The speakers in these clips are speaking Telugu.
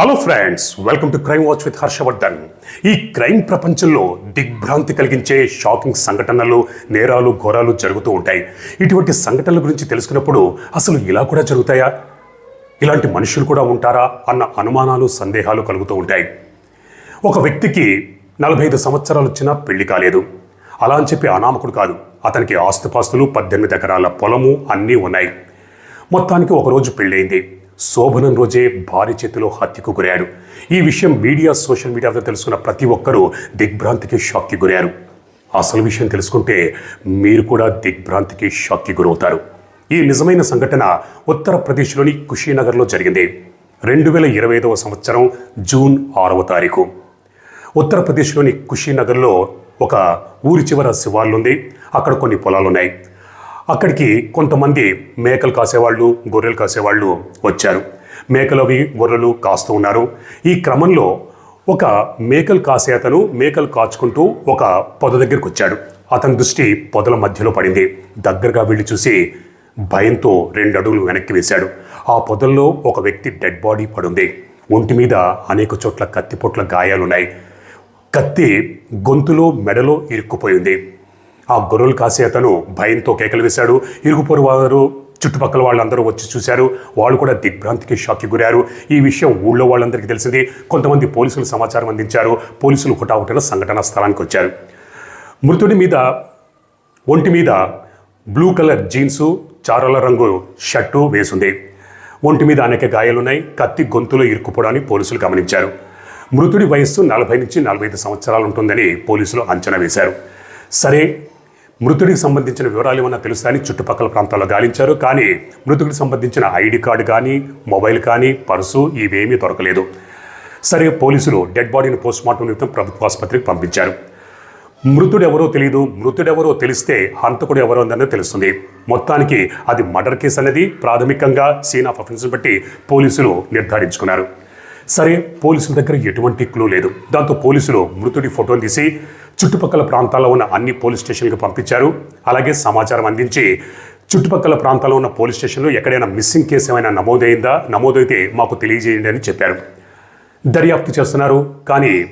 Hello friends welcome to crime watch with Harshavardhan ఈ క్రైమ్ ప్రపంచంలో దిగ్భ్రాంతి కలిగించే షాకింగ్ సంఘటనలు నేరాలు ఘోరాలు జరుగుతూ ఉంటాయి. ఇటువంటి సంఘటనల గురించి తెలుసుకున్నప్పుడు అసలు ఇలా కూడా జరుగుతాయా? ఇలాంటి మనుషులు కూడా ఉంటారా? అన్న అనుమానాలు సందేహాలు కలుగుతూ ఉంటాయి. ఒక వ్యక్తికి నలభై ఐదు సంవత్సరాలు వచ్చినా పెళ్ళి కాలేదు. అలా అని చెప్పి అనామకుడు కాదు. అతనికి ఆస్తుపాస్తులు పద్దెనిమిది ఎకరాల పొలము అన్నీ ఉన్నాయి. మొత్తానికి ఒకరోజు పెళ్ళయింది శోభనం రోజే భార్య చేతిలో హత్యకు గురయ్యాడు. ఈ విషయం మీడియా సోషల్ మీడియాతో తెలుసుకున్న ప్రతి ఒక్కరూ దిగ్భ్రాంతికి షాక్కి గురయ్యారు. అసలు విషయం తెలుసుకుంటే మీరు కూడా దిగ్భ్రాంతికి షాక్కి గురవుతారు. ఈ నిజమైన సంఘటన ఉత్తరప్రదేశ్లోని కుషీనగర్లో జరిగింది. రెండు వేల ఇరవై ఐదవ సంవత్సరం జూన్ ఆరవ తారీఖు. ఉత్తరప్రదేశ్లోని కుషీనగర్లో ఒక ఊరి చివర శివార్లు ఉంది అక్కడ కొన్ని పొలాలున్నాయి. అక్కడికి కొంతమంది మేకలు కాసేవాళ్ళు గొర్రెలు కాసేవాళ్ళు వచ్చారు. మేకలు అవి గొర్రెలు కాస్తూ ఉన్నారు. ఈ క్రమంలో ఒక మేకలు కాసే అతను మేకలు కాచుకుంటూ ఒక పొద దగ్గరికి వచ్చాడు. అతని దృష్టి పొదల మధ్యలో పడింది. దగ్గరగా వెళ్ళి చూసి భయంతో రెండు అడుగులు వెనక్కి వేశాడు. ఆ పొదల్లో ఒక వ్యక్తి డెడ్ బాడీ పడుంది. ఒంటి మీద అనేక చోట్ల కత్తిపొట్ల గాయాలున్నాయి. కత్తి గొంతులో మెడలో ఇరుక్కుపోయింది. ఆ గొర్రెలు కాసే అతను భయంతో కేకలు వేశాడు. ఇరుగుపొరు వారు చుట్టుపక్కల వాళ్ళందరూ వచ్చి చూశారు. వాళ్ళు కూడా దిగ్భ్రాంతికి షాక్కి గురారు ఈ విషయం ఊళ్ళో వాళ్ళందరికీ తెలిసింది. కొంతమంది పోలీసులు సమాచారం అందించారు. పోలీసులు హుటాహుటిన సంఘటనా స్థలానికి వచ్చారు. మృతుడి మీద ఒంటి మీద బ్లూ కలర్ జీన్సు చారల రంగు షర్టు వేసుంది. ఒంటి మీద అనేక గాయాలున్నాయి. కత్తి గొంతులో ఇరుక్కుపోవడాన్ని పోలీసులు గమనించారు. మృతుడి వయస్సు నలభై నుంచి నలభై ఐదు సంవత్సరాలు ఉంటుందని పోలీసులు అంచనా వేశారు. సరే మృతుడికి సంబంధించిన వివరాలు ఏమన్నా తెలుస్తాయని చుట్టుపక్కల ప్రాంతాల్లో గాలించారు. కానీ మృతుడికి సంబంధించిన ఐడి కార్డు కానీ మొబైల్ కానీ పర్సు ఇవేమీ దొరకలేదు. సరే పోలీసులు డెడ్ బాడీని పోస్ట్మార్టం నిమిత్తం ప్రభుత్వ ఆసుపత్రికి పంపించారు. మృతుడు ఎవరో తెలియదు మృతుడెవరో తెలిస్తే హంతకుడు ఎవరో ఉందని తెలుస్తుంది. మొత్తానికి అది మర్డర్ కేసు అనేది ప్రాథమికంగా సీన్ ఆఫ్ అఫెన్స్ బట్టి పోలీసులు నిర్ధారించుకున్నారు. సరే పోలీసుల దగ్గర ఎటువంటి క్లూ లేదు. దాంతో పోలీసులు మృతుడి ఫోటోని తీసి చుట్టుపక్కల ప్రాంతాల్లో ఉన్న అన్ని పోలీస్ స్టేషన్లకు పంపించారు. అలాగే సమాచారం అందించి చుట్టుపక్కల ప్రాంతాల్లో ఉన్న పోలీస్ స్టేషన్లో ఎక్కడైనా మిస్సింగ్ కేసు ఏమైనా నమోదైందా? నమోదైతే మాకు తెలియజేయండి అని చెప్పారు. దర్యాప్తు చేస్తున్నారు కానీ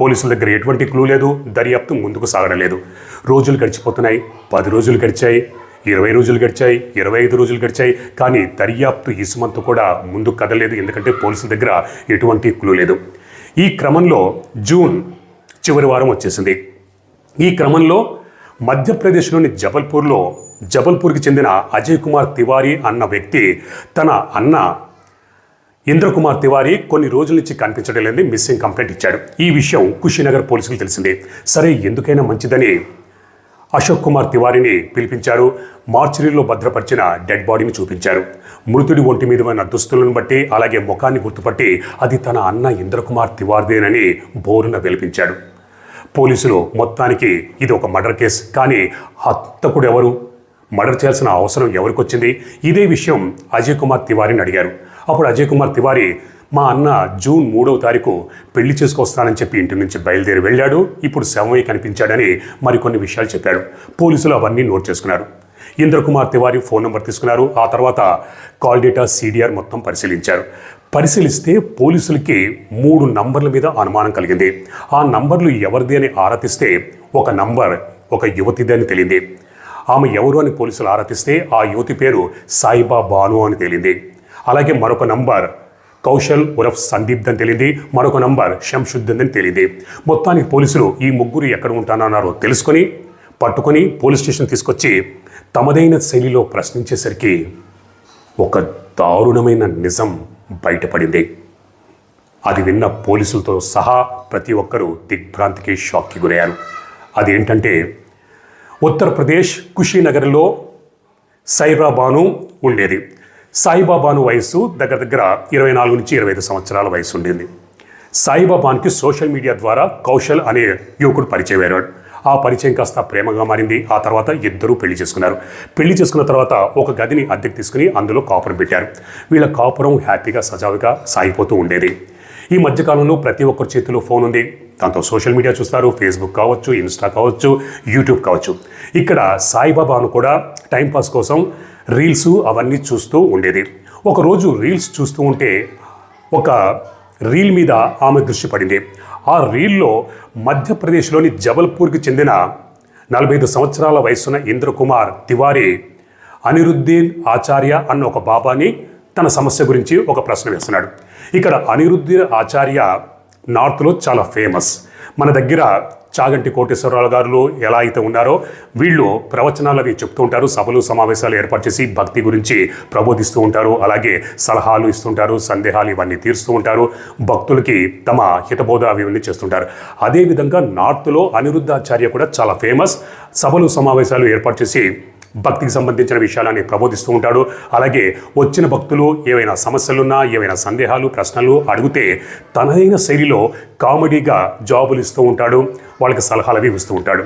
పోలీసుల దగ్గర ఎటువంటి క్లూ లేదు. దర్యాప్తు ముందుకు సాగడం లేదు రోజులు గడిచిపోతున్నాయి. పది రోజులు గడిచాయి. ఇరవై రోజులు గడిచాయి. ఇరవై ఐదు రోజులు గడిచాయి. కానీ దర్యాప్తు ఇసుమంతు కూడా ముందుకు కదలేదు ఎందుకంటే పోలీసుల దగ్గర ఎటువంటి క్లూ లేదు. ఈ క్రమంలో జూన్ చివరి వారం వచ్చేసింది. ఈ క్రమంలో మధ్యప్రదేశ్లోని జబల్పూర్లో జబల్పూర్కి చెందిన అజయ్ కుమార్ తివారీ అన్న వ్యక్తి తన అన్న ఇంద్రకుమార్ తివారీ కొన్ని రోజుల నుంచి కనిపించడం లేదని మిస్సింగ్ కంప్లైంట్ ఇచ్చాడు. ఈ విషయం కుషినగర్ పోలీసులు తెలిసింది. సరే ఎందుకైనా మంచిదని అశోక్ కుమార్ తివారీని పిలిపించారు. మార్చిరీలో భద్రపరిచిన డెడ్ బాడీని చూపించారు. మృతుడి ఒంటి మీద ఉన్న దుస్తులను బట్టి అలాగే ముఖాన్ని గుర్తుపట్టి అది తన అన్న ఇంద్రకుమార్ తివారిదేనని బోరున వెలిపించాడు. పోలీసులు మొత్తానికి ఇది ఒక మర్డర్ కేసు. కానీ హత్తకుడు ఎవరు? మర్డర్ చేయాల్సిన అవసరం ఎవరికి వచ్చింది ఇదే విషయం అజయ్ కుమార్ తివారీని అడిగారు. అప్పుడు అజయ్ కుమార్ తివారీ మా అన్న జూన్ మూడవ తారీఖు పెళ్ళి చేసుకొస్తానని చెప్పి ఇంటి నుంచి బయలుదేరి వెళ్ళాడు. ఇప్పుడు శవమై కనిపించాడని మరికొన్ని విషయాలు చెప్పాడు. పోలీసులు అవన్నీ నోట్ చేసుకున్నారు. ఇంద్రకుమార్ తివారీ ఫోన్ నెంబర్ తీసుకున్నారు. ఆ తర్వాత కాల్ డేటా సీడీఆర్ మొత్తం పరిశీలించారు. పరిశీలిస్తే పోలీసులకి మూడు నంబర్ల మీద అనుమానం కలిగింది. ఆ నంబర్లు ఎవరిది అని ఆరాధిస్తే ఒక నంబర్ ఒక యువతిది అని తెలియంది ఆమె ఎవరు అని పోలీసులు ఆరాధిస్తే ఆ యువతి పేరు సాయిబా బాను అని తేలింది. అలాగే మరొక నంబర్ కౌశల్ ఉరఫ్ సందీప్ అని తెలియంది మరొక నంబర్ శంషుద్దన్ అని తెలియంది మొత్తానికి పోలీసులు ఈ ముగ్గురు ఎక్కడ ఉంటానన్నారో తెలుసుకొని పట్టుకొని పోలీస్ స్టేషన్ తీసుకొచ్చి తమదైన శైలిలో ప్రశ్నించేసరికి ఒక దారుణమైన నిజం బయటపడింది. అది విన్న పోలీసులతో సహా ప్రతి ఒక్కరూ దిగ్భ్రాంతికి షాక్కి గురయ్యారు. అదేంటంటే ఉత్తరప్రదేశ్ కుషీనగర్లో సైబాబాను ఉండేది. సాయిబాబాను వయసు దగ్గర దగ్గర ఇరవై నాలుగు నుంచి ఇరవై ఐదు సంవత్సరాల వయసు ఉండింది. సాయిబాబానికి సోషల్ మీడియా ద్వారా కౌశల్ అనే యువకుడు పరిచయం అయ్యాడు. ఆ పరిచయం కాస్త ప్రేమగా మారింది. ఆ తర్వాత ఇద్దరూ పెళ్ళి చేసుకున్నారు. పెళ్ళి చేసుకున్న తర్వాత ఒక గదిని అద్దెకు తీసుకుని అందులో కాపురం పెట్టారు. వీళ్ళ కాపురం హ్యాపీగా సజావుగా సాగిపోతూ ఉండేది. ఈ మధ్యకాలంలో ప్రతి ఒక్కరి చేతిలో ఫోన్ ఉంది. దాంతో సోషల్ మీడియా చూస్తారు. ఫేస్బుక్ కావచ్చు ఇన్స్టా కావచ్చు యూట్యూబ్ కావచ్చు. ఇక్కడ సాయిబాబాను కూడా టైంపాస్ కోసం రీల్స్ అవన్నీ చూస్తూ ఉండేది. ఒకరోజు రీల్స్ చూస్తూ ఉంటే ఒక రీల్ మీద ఆమె దృష్టి పడింది. ఆ రీల్లో మధ్యప్రదేశ్లోని జబల్పూర్కి చెందిన నలభై ఐదు సంవత్సరాల వయసున్న ఇంద్రకుమార్ తివారీ అనిరుద్దీన్ ఆచార్య అన్న ఒక బాబాని తన సమస్య గురించి ఒక ప్రశ్న వేస్తున్నాడు. ఇక్కడ అనిరుద్దీన్ ఆచార్య నార్త్లో చాలా ఫేమస్. మన దగ్గర చాగంటి కోటేశ్వరరావు గారు ఎలా అయితే ఉన్నారో వీళ్ళు ప్రవచనాలు అవి చెప్తూ ఉంటారు సభలు సమావేశాలు ఏర్పాటు చేసి భక్తి గురించి ప్రబోధిస్తూ ఉంటారు అలాగే సలహాలు ఇస్తుంటారు సందేహాలు ఇవన్నీ తీరుస్తూ ఉంటారు భక్తులకి తమ హితబోధ అవి ఇవన్నీ చేస్తుంటారు. అదేవిధంగా నార్త్లో అనిరుద్ధాచార్య కూడా చాలా ఫేమస్. సభలు సమావేశాలు ఏర్పాటు చేసి భక్తికి సంబంధించిన విషయాలని ప్రబోధిస్తూ ఉంటాడు. అలాగే వచ్చిన భక్తులు ఏవైనా సమస్యలున్నా ఏవైనా సందేహాలు ప్రశ్నలు అడిగితే తనదైన శైలిలో కామెడీగా జాబులు ఇస్తూ ఉంటాడు. వాళ్ళకి సలహాలు అవి ఇస్తూ ఉంటాడు.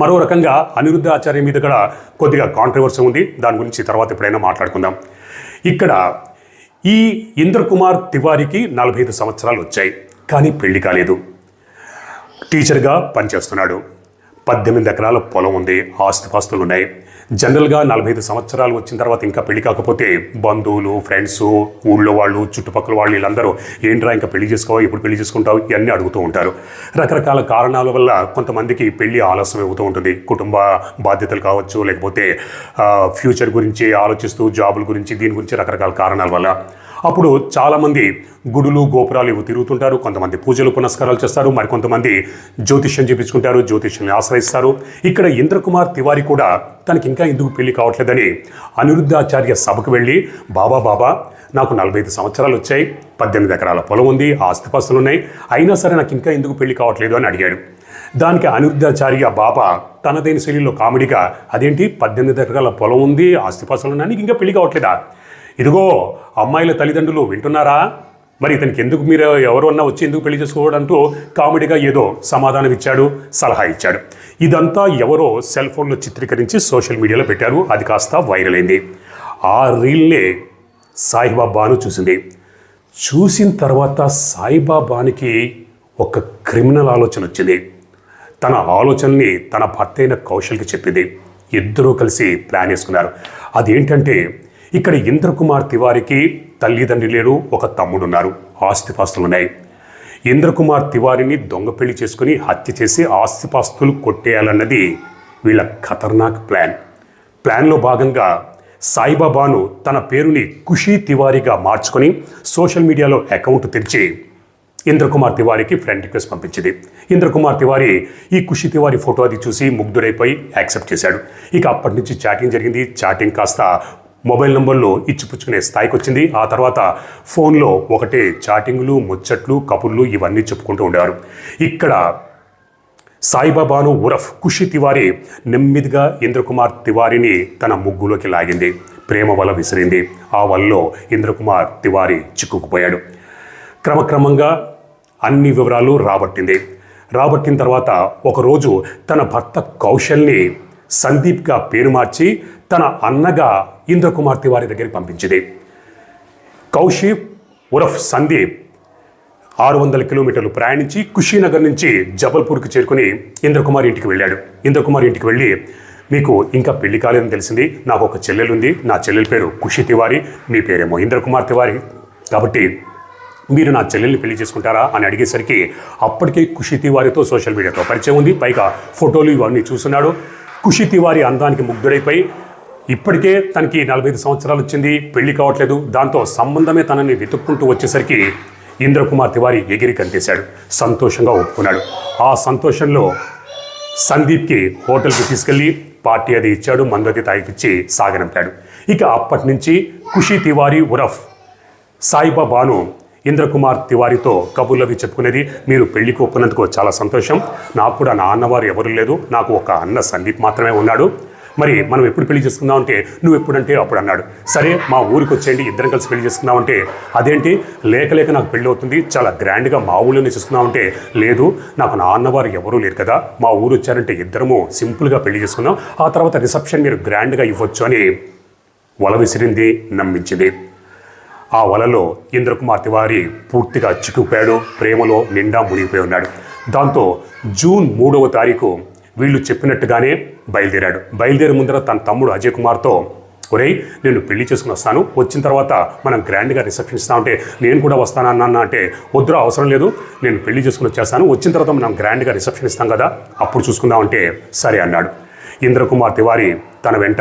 మరో రకంగా అనిరుద్ధ ఆచార్య మీద కూడా కొద్దిగా కాంట్రవర్సీ ఉంది. దాని గురించి తర్వాత ఎప్పుడైనా మాట్లాడుకుందాం. ఇక్కడ ఈ ఇంద్రకుమార్ తివారికి నలభై ఐదు సంవత్సరాలు వచ్చాయి. కానీ పెళ్ళి కాలేదు. టీచర్గా పనిచేస్తున్నాడు. పద్దెనిమిది ఎకరాల పొలం ఉంది. ఆస్తిపాస్తులు ఉన్నాయి జనరల్గా నలభై ఐదు సంవత్సరాలు వచ్చిన తర్వాత ఇంకా పెళ్ళి కాకపోతే బంధువులు ఫ్రెండ్స్ ఊళ్ళో వాళ్ళు చుట్టుపక్కల వాళ్ళు వీళ్ళందరూ ఏంట్రా ఇంకా పెళ్ళి చేసుకోవా? ఇప్పుడు పెళ్ళి చేసుకుంటావు? ఇవన్నీ అడుగుతూ ఉంటారు. రకరకాల కారణాల వల్ల కొంతమందికి పెళ్ళి ఆలస్యం అవుతూ ఉంటుంది. కుటుంబ బాధ్యతలు కావచ్చు లేకపోతే ఫ్యూచర్ గురించి ఆలోచిస్తూ జాబుల గురించి దీని గురించి రకరకాల కారణాల వల్ల. అప్పుడు చాలామంది గుడులు గోపురాలు ఇవి తిరుగుతుంటారు. కొంతమంది పూజలు పునస్కారాలు చేస్తారు. మరికొంతమంది జ్యోతిష్యం చేపించుకుంటారు. జ్యోతిష్యాన్ని ఆశ్రయిస్తారు. ఇక్కడ ఇంద్రకుమార్ తివారి కూడా తనకి ఇంకా ఎందుకు పెళ్ళి కావట్లేదని అనిరుద్ధాచార్య సభకు వెళ్ళి బాబా బాబా నాకు నలభై ఐదు సంవత్సరాలు వచ్చాయి. పద్దెనిమిది ఎకరాల పొలం ఉంది. ఆస్తిపాస్తులు ఉన్నాయి. అయినా సరే నాకు ఇంకా ఎందుకు పెళ్ళి కావట్లేదు అని అడిగాడు. దానికి అనిరుద్ధాచార్య బాబా తనదైన శైలిలో కామెడీగా అదేంటి? పద్దెనిమిది ఎకరాల పొలం ఉంది ఆస్తిపాస్తులు ఉన్నాయి ఇంకా పెళ్ళి కావట్లేదా? ఇదిగో అమ్మాయిల తల్లిదండ్రులు వింటున్నారా? మరి ఇతనికి ఎందుకు మీరు ఎవరన్నా వచ్చి ఎందుకు పెళ్ళి చేసుకోవడంటూ కామెడీగా ఏదో సమాధానం ఇచ్చాడు సలహా ఇచ్చాడు. ఇదంతా ఎవరో సెల్ ఫోన్లో చిత్రీకరించి సోషల్ మీడియాలో పెట్టారు అది కాస్త వైరల్ అయింది. ఆ రీల్నే సాయిబాబాను చూసింది. చూసిన తర్వాత సాయిబాబానికి ఒక క్రిమినల్ ఆలోచన వచ్చింది. తన ఆలోచనని తన భర్త అయిన కౌశల్కి చెప్పింది. ఇద్దరూ కలిసి ప్లాన్ వేసుకున్నారు. అదేంటంటే ఇక్కడ ఇంద్రకుమార్ తివారికి తల్లిదండ్రి లేరు ఒక తమ్ముడున్నారు. ఆస్తిపాస్తులు ఉన్నాయి ఇంద్రకుమార్ తివారిని దొంగ పెళ్ళి చేసుకుని హత్య చేసి ఆస్తిపాస్తులు కొట్టేయాలన్నది వీళ్ళ ఖతర్నాక్ ప్లాన్. ప్లాన్లో భాగంగా సాయిబాబాను తన పేరుని ఖుషీ తివారీగా మార్చుకొని సోషల్ మీడియాలో అకౌంట్ తెరిచి ఇంద్రకుమార్ తివారికి ఫ్రెండ్ రిక్వెస్ట్ పంపించింది. ఇంద్రకుమార్ తివారి ఈ ఖుషి తివారి ఫోటో అది చూసి ముగ్ధుడైపోయి యాక్సెప్ట్ చేశాడు. ఇక అప్పటి నుంచి చాటింగ్ జరిగింది. చాటింగ్ కాస్త మొబైల్ నంబర్లో ఇచ్చిపుచ్చుకునే స్థాయికి వచ్చింది ఆ తర్వాత ఫోన్లో ఒకటే చాటింగ్లు ముచ్చట్లు కబుర్లు ఇవన్నీ చెప్పుకుంటూ ఉండేవారు. ఇక్కడ సాయిబాబాను ఉరఫ్ ఖుషి తివారి నెమ్మదిగా ఇంద్రకుమార్ తివారిని తన ముగ్గులోకి లాగింది. ప్రేమ వల విసిరింది. ఆ వలలో ఇంద్రకుమార్ తివారి చిక్కుకుపోయాడు. క్రమక్రమంగా అన్ని వివరాలు రాబట్టింది. రాబట్టిన తర్వాత ఒకరోజు తన భర్త కౌశల్ని సందీప్గా పేరు మార్చి తన అన్నగా ఇంద్రకుమార్ తివారి దగ్గరికి పంపించింది. కౌశిక్ ఉరఫ్ సందీప్ ఆరు వందల కిలోమీటర్లు ప్రయాణించి కుషీనగర్ నుంచి జబల్పూర్కి చేరుకుని ఇంద్రకుమార్ ఇంటికి వెళ్ళాడు. ఇంద్రకుమార్ ఇంటికి వెళ్ళి మీకు ఇంకా పెళ్ళి కాలేదని తెలిసింది. నాకు ఒక చెల్లెలు ఉంది నా చెల్లెల పేరు కుషి తివారి. మీ పేరేమో ఇంద్రకుమార్ తివారి. కాబట్టి మీరు నా చెల్లెల్ని పెళ్ళి చేసుకుంటారా? అని అడిగేసరికి అప్పటికే కుషి తివారితో సోషల్ మీడియాతో పరిచయం ఉంది. పైగా ఫోటోలు ఇవన్నీ చూస్తున్నాడు. కుషి తివారి అందానికి ముగ్ధుడైపోయి ఇప్పటికే తనకి నలభై ఐదు సంవత్సరాలు వచ్చింది పెళ్ళి కావట్లేదు. దాంతో సంబంధమే తనని వెతుక్కుంటూ వచ్చేసరికి ఇంద్రకుమార్ తివారి ఎగిరి కంటేశాడు. సంతోషంగా ఒప్పుకున్నాడు. ఆ సంతోషంలో సందీప్కి హోటల్కి తీసుకెళ్ళి పార్టీ అది ఇచ్చాడు మందది అది తాగిపిచ్చి సాగనంపాడు. ఇక అప్పటి నుంచి ఖుషి తివారీ ఉరఫ్ సాయిబాబాను ఇంద్రకుమార్ తివారితో కబుర్లవి చెప్పుకునేది మీరు పెళ్ళికి ఒప్పుకున్నందుకు చాలా సంతోషం. నాకు కూడా నా అన్నవారు ఎవరు లేదు. నాకు ఒక అన్న సందీప్ మాత్రమే ఉన్నాడు. మరి మనం ఎప్పుడు పెళ్ళి చేసుకుందాం అంటే నువ్వు ఎప్పుడంటే అప్పుడు అన్నాడు సరే మా ఊరికి వచ్చేయండి ఇద్దరం కలిసి పెళ్ళి చేసుకుందాం అంటే అదేంటి? లేక లేక నాకు పెళ్ళి అవుతుంది చాలా గ్రాండ్గా మా ఊళ్ళోనే చేసుకుందాం అంటే లేదు నాకు నాన్నవారు ఎవరూ లేరు కదా. మా ఊరు వచ్చారంటే ఇద్దరము సింపుల్గా పెళ్ళి చేసుకుందాం. ఆ తర్వాత రిసెప్షన్ మీరు గ్రాండ్గా ఇవ్వచ్చు అని వల విసిరింది నమ్మించింది. ఆ వలలో ఇంద్రకుమార్ తివారి పూర్తిగా చిక్కుపోయాడు ప్రేమలో నిండా మునిగిపోయి ఉన్నాడు. దాంతో జూన్ మూడవ తారీఖు వీళ్ళు చెప్పినట్టుగానే బయలుదేరాడు. బయలుదేరే ముందర తన తమ్ముడు అజయ్ కుమార్తో ఒరేయ్ నేను పెళ్ళి చేసుకుని వస్తాను. వచ్చిన తర్వాత మనం గ్రాండ్గా రిసెప్షన్ ఇస్తా ఉంటే నేను కూడా వస్తాను అన్న అంటే వద్దురా అవసరం లేదు. నేను పెళ్ళి చేసుకుని వచ్చేస్తాను. వచ్చిన తర్వాత మనం గ్రాండ్గా రిసెప్షన్ ఇస్తాం కదా. అప్పుడు చూసుకుందాం అంటే సరే అన్నాడు. ఇంద్రకుమార్ తివారి తన వెంట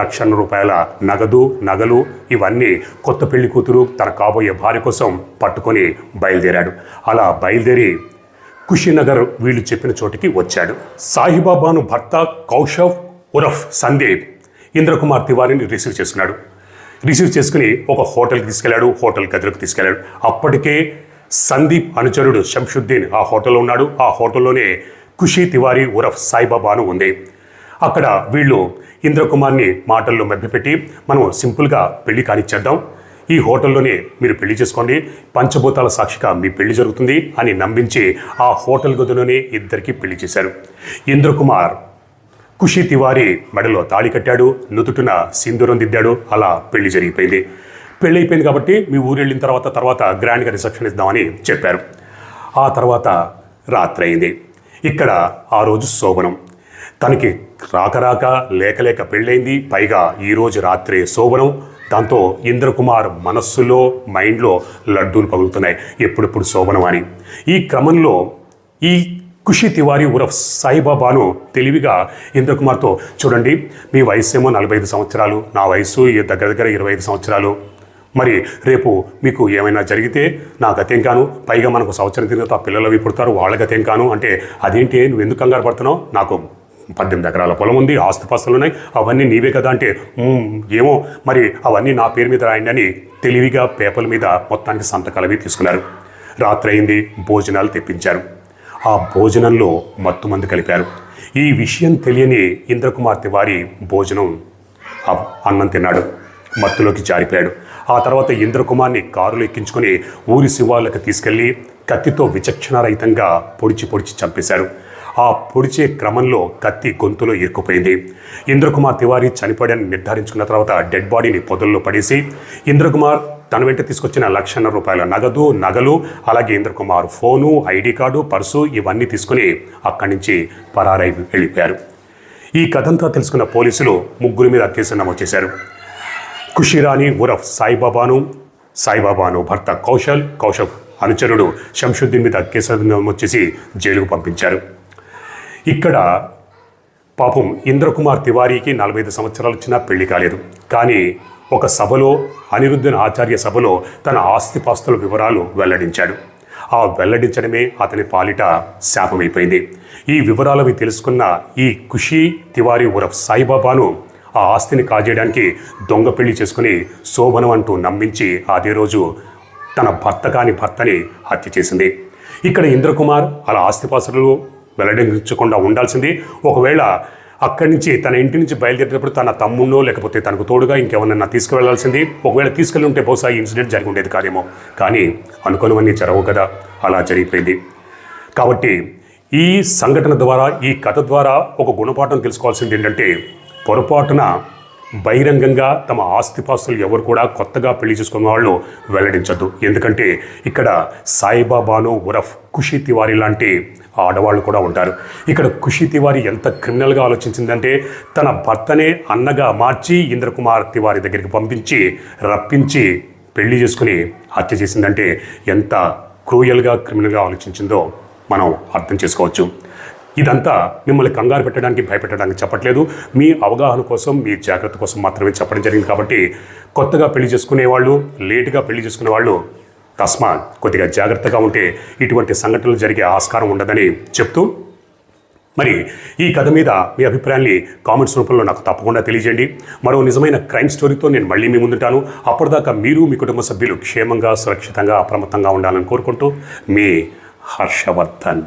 లక్షన్న రూపాయల నగదు నగలు ఇవన్నీ కొత్త పెళ్ళి కూతురు తన కాబోయే భార్య కోసం పట్టుకొని బయలుదేరాడు. అలా బయలుదేరి కుషినగర్ వీళ్ళు చెప్పిన చోటికి వచ్చాడు. సాయిబాబాను భర్త కౌశవ్ ఉరఫ్ సందీప్ ఇంద్రకుమార్ తివారిని రిసీవ్ చేసుకున్నాడు. రిసీవ్ చేసుకుని ఒక హోటల్కి తీసుకెళ్ళాడు హోటల్ గదిలోకి తీసుకెళ్ళాడు అప్పటికే సందీప్ అనుచరుడు శంషుద్దీన్ ఆ హోటల్లో ఉన్నాడు. ఆ హోటల్లోనే ఖుషీ తివారీ ఉరఫ్ సాయిబాబాను ఉంది. అక్కడ వీళ్ళు ఇంద్రకుమార్ని మాటల్లో మభ్యపెట్టి మనం సింపుల్గా పెళ్ళి కానిచ్చేద్దాం ఈ హోటల్లోనే మీరు పెళ్ళి చేసుకోండి. పంచభూతాల సాక్షిగా మీ పెళ్ళి జరుగుతుంది అని నమ్మించి ఆ హోటల్ గదిలోనే ఇద్దరికి పెళ్ళి చేశారు. ఇంద్రకుమార్ ఖుషి తివారి మెడలో తాళి కట్టాడు. నుదుటిన సింధూరం దిద్దాడు. అలా పెళ్ళి జరిగిపోయింది. పెళ్ళి అయిపోయింది కాబట్టి మీ ఊరు వెళ్ళిన తర్వాత తర్వాత గ్రాండ్గా రిసెప్షన్ ఇద్దామని చెప్పారు. ఆ తర్వాత రాత్రి అయింది ఇక్కడ ఆ రోజు శోభనం. తనకి రాక రాక లేక లేక పెళ్ళైంది. పైగా ఈరోజు రాత్రి శోభనం. దాంతో ఇంద్రకుమార్ మనస్సులో మైండ్లో లడ్డూలు పగులుతున్నాయి. ఎప్పుడెప్పుడు శోభనం ఈ క్రమంలో ఈ ఖుషి తివారి ఉరఫ్ సాయిబాబాను తెలివిగా ఇంద్రకుమార్తో చూడండి మీ వయసు ఏమో నలభై ఐదు సంవత్సరాలు నా వయసు ఈ దగ్గర దగ్గర ఇరవై ఐదు సంవత్సరాలు. మరి రేపు మీకు ఏమైనా జరిగితే నా గతేం కాను పైగా మనకు సంవత్సరం తిరిగితే ఆ పిల్లలు అవి పుడతారు వాళ్ళ గతేం కాను అంటే అదేంటి నువ్వు ఎందుకు కంగారు పడుతున్నావు? నాకు పద్దెనిమిది ఎకరాల పొలం ఉంది ఆస్తుపాస్తులు ఉన్నాయి అవన్నీ నీవే కదా అంటే ఏమో మరి అవన్నీ నా పేరు మీద రాయండి అని తెలివిగా పేపర్ల మీద మొత్తానికి సంతకాలు అవి తీసుకున్నారు. రాత్రి అయింది భోజనాలు తెప్పించారు. ఆ భోజనంలో మత్తు మంది కలిపారు. ఈ విషయం తెలియని ఇంద్రకుమార్ తివారి భోజనం అన్నం తిన్నాడు. మత్తులోకి జారిపోయాడు. ఆ తర్వాత ఇంద్రకుమార్ని కారులో ఎక్కించుకొని ఊరి శివార్లకు తీసుకెళ్ళి కత్తితో విచక్షణారహితంగా పొడిచి పొడిచి చంపేశారు. ఆ పొడిచే క్రమంలో కత్తి గొంతులో ఇరుక్కుపోయింది. ఇంద్రకుమార్ తివారీ చనిపోయాడని నిర్ధారించుకున్న తర్వాత డెడ్ బాడీని పొదల్లో పడేసి ఇంద్రకుమార్ తన వెంట తీసుకొచ్చిన లక్షన్నర రూపాయల నగదు నగలు అలాగే Indrakumar phone ID card purse ఇవన్నీ తీసుకుని అక్కడి నుంచి పరారై వెళ్ళిపోయారు. ఈ కథంతా తెలుసుకున్న పోలీసులు ముగ్గురి మీద కేసు నమోదు చేశారు. ఖుషిరాణి ఉరఫ్ సాయిబాబాను సాయిబాబాను భర్త కౌశల్ కౌశల్ అనుచరుడు శంషుద్దీన్ మీద కేసు నమోదు చేసి జైలుకు పంపించారు. ఇక్కడ పాపం ఇంద్రకుమార్ తివారీకి నలభై ఐదు సంవత్సరాలు వచ్చినా పెళ్ళి కాలేదు. కానీ ఒక సభలో అనిరుద్ధన్ ఆచార్య సభలో తన ఆస్తిపాస్తుల వివరాలు వెల్లడించాడు. ఆ వెల్లడించడమే అతని పాలిట శాపమైపోయింది. ఈ వివరాలవి తెలుసుకున్న ఈ ఖుషి తివారీ ఉరఫ్ సాయిబాబాను ఆ ఆస్తిని కాజేయడానికి దొంగ పెళ్ళి చేసుకుని శోభనం అంటూ నమ్మించి అదే రోజు తన భర్త కాని భర్తని హత్య చేసింది. ఇక్కడ ఇంద్రకుమార్ అలా ఆస్తిపాస్తులు వెల్లడించకుండా ఉండాల్సింది. ఒకవేళ అక్కడి నుంచి తన ఇంటి నుంచి బయలుదేరేటప్పుడు తన తమ్ముడో లేకపోతే తనకు తోడుగా ఇంకెవరన్నా తీసుకువెళ్ళాల్సింది. ఒకవేళ తీసుకెళ్ళి ఉంటే బహుశా ఈ ఇన్సిడెంట్ జరిగి ఉండేది కాదేమో. కానీ అనుకున్నవన్నీ జరగవు కదా. అలా జరిగిపోయింది. కాబట్టి ఈ సంఘటన ద్వారా ఈ కథ ద్వారా ఒక గుణపాఠం తెలుసుకోవాల్సింది ఏంటంటే పొరపాటున బహిరంగంగా తమ ఆస్తిపాస్తులు ఎవరు కూడా కొత్తగా పెళ్ళి చేసుకున్న వాళ్ళు వెల్లడించద్దు. ఎందుకంటే ఇక్కడ సాయిబాబాను ఉరఫ్ ఖుషి తివారి లాంటి ఆడవాళ్ళు కూడా ఉంటారు. ఇక్కడ ఖుషి తివారి ఎంత క్రిమినల్గా ఆలోచించిందంటే తన భర్తనే అన్నగా మార్చి ఇంద్రకుమార్ తివారి దగ్గరికి పంపించి రప్పించి పెళ్ళి చేసుకుని హత్య చేసిందంటే ఎంత క్రూయల్గా క్రిమినల్గా ఆలోచించిందో మనం అర్థం చేసుకోవచ్చు. ఇదంతా మిమ్మల్ని కంగారు పెట్టడానికి భయపెట్టడానికి చెప్పట్లేదు. మీ అవగాహన కోసం మీ జాగ్రత్త కోసం మాత్రమే చెప్పడం జరిగింది కాబట్టి కొత్తగా పెళ్ళి చేసుకునే వాళ్ళు లేటుగా పెళ్ళి చేసుకునే వాళ్ళు తస్మాత్ కొద్దిగా జాగ్రత్తగా ఉంటే ఇటువంటి సంఘటనలు జరిగే ఆస్కారం ఉండదని చెప్తూ మరి ఈ కథ మీద మీ అభిప్రాయాన్ని కామెంట్స్ రూపంలో నాకు తప్పకుండా తెలియజేయండి. మరో నిజమైన క్రైమ్ స్టోరీతో నేను మళ్ళీ మీ ముందుంటాను. అప్పటిదాకా మీరు మీ కుటుంబ సభ్యులు క్షేమంగా సురక్షితంగా అప్రమత్తంగా ఉండాలని కోరుకుంటూ మీ హర్షవర్ధన్.